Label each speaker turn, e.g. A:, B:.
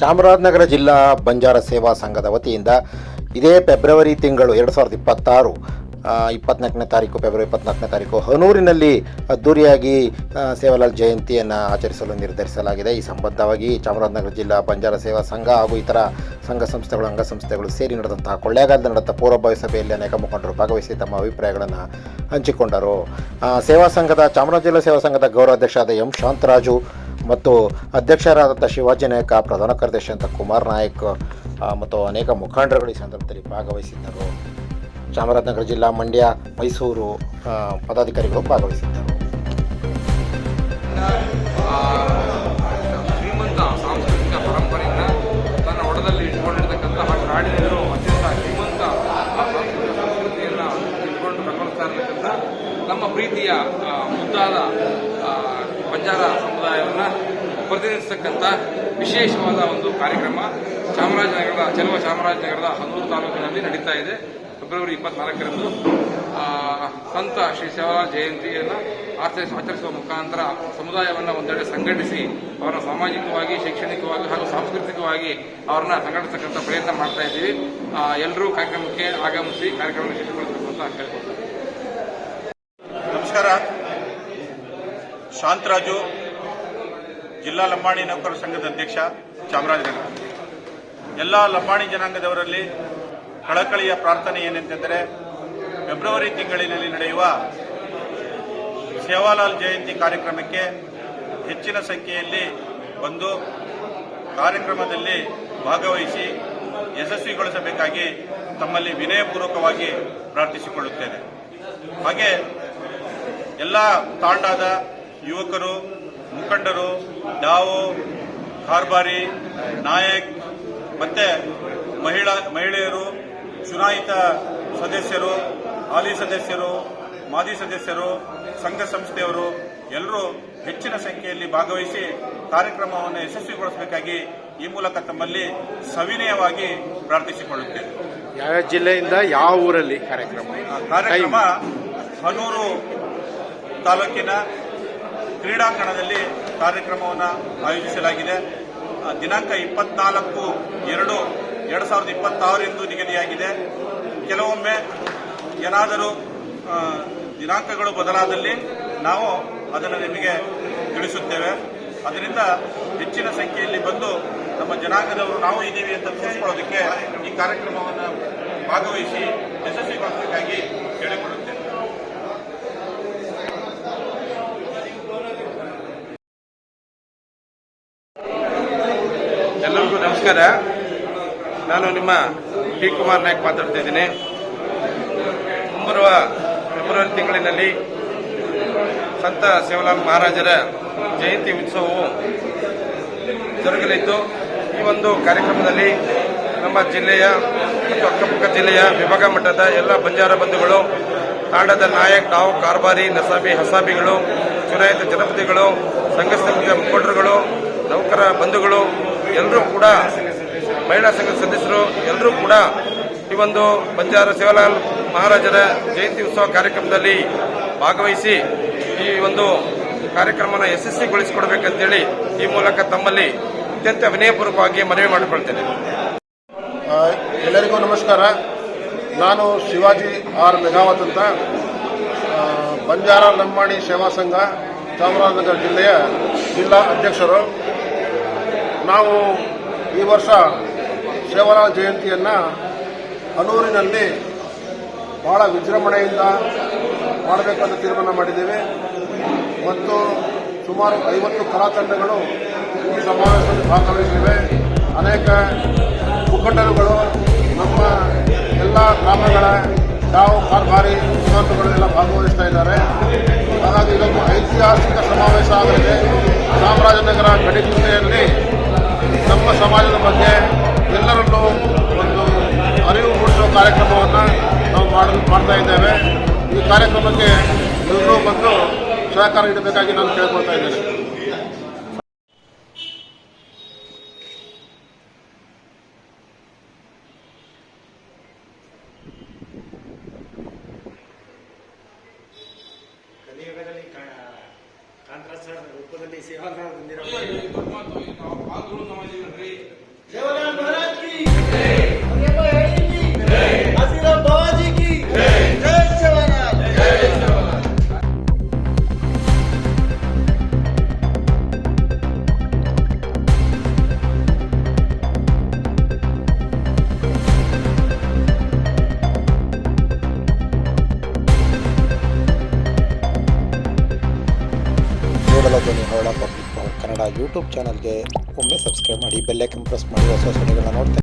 A: ಚಾಮರಾಜನಗರ ಜಿಲ್ಲಾ ಬಂಜಾರ ಸೇವಾ ಸಂಘದ ವತಿಯಿಂದ ಇದೇ ಫೆಬ್ರವರಿ ತಿಂಗಳು ಎರಡು ಸಾವಿರದ ಇಪ್ಪತ್ತಾರು ಇಪ್ಪತ್ನಾಲ್ಕನೇ ತಾರೀಕು, ಫೆಬ್ರವರಿ ಇಪ್ಪತ್ನಾಲ್ಕನೇ ತಾರೀಕು ಹನೂರಿನಲ್ಲಿ ಅದ್ದೂರಿಯಾಗಿ ಸೇವಾಲಾಲ್ ಜಯಂತಿಯನ್ನು ಆಚರಿಸಲು ನಿರ್ಧರಿಸಲಾಗಿದೆ. ಈ ಸಂಬಂಧವಾಗಿ ಚಾಮರಾಜನಗರ ಜಿಲ್ಲಾ ಬಂಜಾರ ಸೇವಾ ಸಂಘ ಹಾಗೂ ಇತರ ಸಂಘ ಸಂಸ್ಥೆಗಳು, ಅಂಗಸಂಸ್ಥೆಗಳು ಸೇರಿ ನಡೆದಂತಹ ಕೊಳ್ಳೇಗಾಲದಲ್ಲಿ ನಡೆದ ಪೂರ್ವಭಾವಿ ಸಭೆಯಲ್ಲಿ ಅನೇಕ ಮುಖಂಡರು ಭಾಗವಹಿಸಿ ತಮ್ಮ ಅಭಿಪ್ರಾಯಗಳನ್ನು ಹಂಚಿಕೊಂಡರು. ಸೇವಾ ಸಂಘದ, ಚಾಮರಾಜ ಜಿಲ್ಲಾ ಸೇವಾ ಸಂಘದ ಗೌರವಾಧ್ಯಕ್ಷರಾದ ಎಂ. ಶಾಂತರಾಜು ಮತ್ತು ಅಧ್ಯಕ್ಷರಾದಂಥ ಶಿವಾಜಿ ನಾಯಕ, ಪ್ರಧಾನ ಕಾರ್ಯದರ್ಶಿ ಅಂತ ಕುಮಾರ್ ನಾಯಕ್ ಮತ್ತು ಅನೇಕ ಮುಖಂಡರುಗಳು ಈ ಸಂದರ್ಭದಲ್ಲಿ ಭಾಗವಹಿಸಿದ್ದರು. ಚಾಮರಾಜನಗರ ಜಿಲ್ಲಾ ಮಂಡ್ಯ, ಮೈಸೂರು ಪದಾಧಿಕಾರಿಗಳು ಭಾಗವಹಿಸಿದ್ದರು.
B: ಸಮುದಾಯವನ್ನು ಪ್ರತಿನಿಧಿಸ್ತಕ್ಕಂಥ ವಿಶೇಷವಾದ ಒಂದು ಕಾರ್ಯಕ್ರಮ ಚಾಮರಾಜನಗರದ, ಚೆಲುವ ಚಾಮರಾಜನಗರದ ಹನೂರು ತಾಲೂಕಿನಲ್ಲಿ ನಡೀತಾ ಇದೆ. ಫೆಬ್ರವರಿ ಇಪ್ಪತ್ನಾಲ್ಕರಂದು ಸಂತ ಶ್ರೀ ಶಿವರ ಜಯಂತಿಯನ್ನು ಆಚರಿಸ, ಆಚರಿಸುವ ಮುಖಾಂತರ ಸಮುದಾಯವನ್ನು ಒಂದೆಡೆ ಸಂಘಟಿಸಿ ಅವರ ಸಾಮಾಜಿಕವಾಗಿ, ಶೈಕ್ಷಣಿಕವಾಗಿ ಹಾಗೂ ಸಾಂಸ್ಕೃತಿಕವಾಗಿ ಅವರನ್ನ ಸಂಘಟಿಸತಕ್ಕಂಥ ಪ್ರಯತ್ನ ಮಾಡ್ತಾ ಇದ್ದೀವಿ. ಎಲ್ಲರೂ ಕಾರ್ಯಕ್ರಮಕ್ಕೆ ಆಗಮಿಸಿ ಕಾರ್ಯಕ್ರಮ ಯಶಸ್ವಿಗೊಳಿಸಬೇಕು ಅಂತ
C: ನಮಸ್ಕಾರ. ಶಾಂತರಾಜು ಜಿಲ್ಲಾ ಲಂಬಾಣಿ ನೌಕರರ ಸಂಘದ ಅಧ್ಯಕ್ಷ ಚಾಮರಾಜನಗರ ಎಲ್ಲ ಲಂಬಾಣಿ ಜನಾಂಗದವರಲ್ಲಿ ಕಳಕಳಿಯ ಪ್ರಾರ್ಥನೆ ಏನಂತಂದರೆ, ಫೆಬ್ರವರಿ ತಿಂಗಳಿನಲ್ಲಿ ನಡೆಯುವ ಸೇವಾಲಾಲ್ ಜಯಂತಿ ಕಾರ್ಯಕ್ರಮಕ್ಕೆ ಹೆಚ್ಚಿನ ಸಂಖ್ಯೆಯಲ್ಲಿ ಬಂದು ಕಾರ್ಯಕ್ರಮದಲ್ಲಿ ಭಾಗವಹಿಸಿ ಯಶಸ್ವಿಗೊಳಿಸಬೇಕಾಗಿ ತಮ್ಮಲ್ಲಿ ವಿನಯಪೂರ್ವಕವಾಗಿ ಪ್ರಾರ್ಥಿಸಿಕೊಳ್ಳುತ್ತೇನೆ. ಹಾಗೆ ಎಲ್ಲ ತಾಂಡಾದ ಯುವಕರು ಮುಖಂಡರು ಡಾವೋ ಕಾರ್ಬಾರಿ ನಾಯಕ್ ಮತ್ತೆ ಮಹಿಳಾ ಮಹಿಳೆಯರು ಚುನಾಯಿತ ಸದಸ್ಯರು ಹಾಲಿ ಸದಸ್ಯರು ಮಾಜಿ ಸದಸ್ಯರು ಸಂಘ ಸಂಸ್ಥೆಯವರು ಎಲ್ಲರೂ ಹೆಚ್ಚಿನ ಸಂಖ್ಯೆಯಲ್ಲಿ ಭಾಗವಹಿಸಿ ಕಾರ್ಯಕ್ರಮವನ್ನು ಯಶಸ್ವಿಗೊಳಿಸಬೇಕಾಗಿ ಈ ಮೂಲಕ ತಮ್ಮಲ್ಲಿ ಸವಿನಯವಾಗಿ ಪ್ರಾರ್ಥಿಸಿಕೊಳ್ಳುತ್ತೇವೆ
D: ಯಾವ ಜಿಲ್ಲೆಯಿಂದ ಯಾವ ಊರಲ್ಲಿ ಕಾರ್ಯಕ್ರಮ?
C: ಆ ಕಾರ್ಯಕ್ರಮ ಹನೂರು ತಾಲೂಕಿನ ಕ್ರೀಡಾಂಗಣದಲ್ಲಿ ಕಾರ್ಯಕ್ರಮವನ್ನು ಆಯೋಜಿಸಲಾಗಿದೆ. ದಿನಾಂಕ ಇಪ್ಪತ್ನಾಲ್ಕು ಎರಡು ಎರಡು ಸಾವಿರದ ಇಪ್ಪತ್ತಾರು ಎಂದು ನಿಗದಿಯಾಗಿದೆ. ಕೆಲವೊಮ್ಮೆ ಏನಾದರೂ ದಿನಾಂಕಗಳು ಬದಲಾದಲ್ಲಿ ನಾವು ಅದನ್ನು ನಿಮಗೆ ತಿಳಿಸುತ್ತೇವೆ. ಅದರಿಂದ ಹೆಚ್ಚಿನ ಸಂಖ್ಯೆಯಲ್ಲಿ ಬಂದು ನಮ್ಮ ಜನಾಂಗದವರು ನಾವು ಇದ್ದೀವಿ ಅಂತ ತಿಳಿಸ್ಕೊಳ್ಳೋದಕ್ಕೆ ಈ ಕಾರ್ಯಕ್ರಮವನ್ನು ಭಾಗವಹಿಸಿ ಯಶಸ್ವಿಗೊಳಿಸಬೇಕಾಗಿ ಕೇಳಿಕೊಳ್ಳುತ್ತೇನೆ
E: ಎಲ್ಲರಿಗೂ ನಮಸ್ಕಾರ ನಾನು ನಿಮ್ಮ ಡಿ ಕುಮಾರ್ ನಾಯ್ಕ್ ಮಾತಾಡ್ತಾ ಇದ್ದೀನಿ. ಮುಂಬರುವ ಫೆಬ್ರವರಿ ತಿಂಗಳಿನಲ್ಲಿ ಸಂತ ಶಿವಲಾಲ್ ಮಹಾರಾಜರ ಜಯಂತಿ ಉತ್ಸವವು ಜರುಗಲಿದ್ದು, ಈ ಒಂದು ಕಾರ್ಯಕ್ರಮದಲ್ಲಿ ನಮ್ಮ ಜಿಲ್ಲೆಯ ಮತ್ತು ಅಕ್ಕಪಕ್ಕ ಜಿಲ್ಲೆಯ ವಿಭಾಗ ಮಟ್ಟದ ಎಲ್ಲ ಬಂಜಾರ ಬಂಧುಗಳು ತಾಂಡದ ನಾಯಕ್ ನಾವು ಕಾರ್ಬಾರಿ, ನಸಾಬಿ, ಹಸಾಬಿಗಳು, ಚುನಾಯಿತ ಜನಪತಿಗಳು ಸಂಘ ಸಂಸ್ಥೆಯ ಮುಖಂಡರುಗಳು, ನೌಕರ ಬಂಧುಗಳು, ಎಲ್ಲರೂ ಕೂಡ ಮಹಿಳಾ ಸಂಘದ ಸದಸ್ಯರು ಎಲ್ಲರೂ ಕೂಡ ಈ ಒಂದು ಬಂಜಾರ ಶಿವಲಾಲ್ ಮಹಾರಾಜರ ಜಯಂತಿ ಉತ್ಸವ ಕಾರ್ಯಕ್ರಮದಲ್ಲಿ ಭಾಗವಹಿಸಿ ಈ ಒಂದು ಕಾರ್ಯಕ್ರಮನ ಯಶಸ್ವಿಗೊಳಿಸಿಕೊಡ್ಬೇಕಂತೇಳಿ ಈ ಮೂಲಕ ತಮ್ಮಲ್ಲಿ ಅತ್ಯಂತ ವಿನಯಪೂರ್ವಕವಾಗಿ ಮನವಿ ಮಾಡಿಕೊಳ್ತೇನೆ.
F: ಎಲ್ಲರಿಗೂ ನಮಸ್ಕಾರ. ನಾನು ಶಿವಾಜಿ ಆರ್ ಮೆಗಾವತ್ ಅಂತ ಬಂಜಾರ ಲಂಬಾಣಿ ಸೇವಾ ಸಂಘ, ಚಾಮರಾಜನಗರ ಜಿಲ್ಲೆಯ ಜಿಲ್ಲಾ ಅಧ್ಯಕ್ಷರು. ನಾವು ಈ ವರ್ಷ ಸೇವಾಲಾಲ್ ಜಯಂತಿಯನ್ನು ಹನೂರಿನಲ್ಲಿ ಬಹಳ ವಿಜೃಂಭಣೆಯಿಂದ ಮಾಡಬೇಕಾದ ತೀರ್ಮಾನ ಮಾಡಿದ್ದೇವೆ. ಮತ್ತು ಸುಮಾರು ಐವತ್ತು ಕಲಾತಂಡಗಳು ಈ ಸಮಾವೇಶದಲ್ಲಿ ಭಾಗವಹಿಸಿವೆ. ಅನೇಕ ಮುಖಂಡರುಗಳು ನಮ್ಮ ಎಲ್ಲ ಗ್ರಾಮಗಳ ಯಾವ ಕಾರ್ಬಾರಿ ಮುಖಂಡರುಗಳೆಲ್ಲ ಭಾಗವಹಿಸ್ತಾ ಇದ್ದಾರೆ. ಹಾಗಾಗಿ ಇದೊಂದು ಐತಿಹಾಸಿಕ ಸಮಾವೇಶ ಆಗಲಿದೆ. ಚಾಮರಾಜನಗರ ಗಡಿ ಕಾರ್ಯಕ್ರಮಕ್ಕೆ ಎಲ್ಲರೂ ಬಂದು ಸಹಕಾರ ನೀಡಬೇಕಾಗಿ ನಾನು ಕೇಳ್ಕೊಳ್ತಾ ಇದ್ದೇನೆ.
D: ರೂಪದಲ್ಲಿ ಸೇವಾ
A: ಧ್ವನಿ ಹೊರಳ ಪಬ್ಲಿಕ್ ಕನ್ನಡ ಯೂಟ್ಯೂಬ್ ಚಾನಲ್ಗೆ ಒಮ್ಮೆ ಸಬ್ಸ್ಕ್ರೈಬ್ ಮಾಡಿ ಬೆಲ್ಲೈಕನ್ ಪ್ರೆಸ್ ಮಾಡಿ, ಹೊಸ ಹೊಸ ವಿಡಿಯೋಗಳನ್ನ ನೋಡ್ತಾ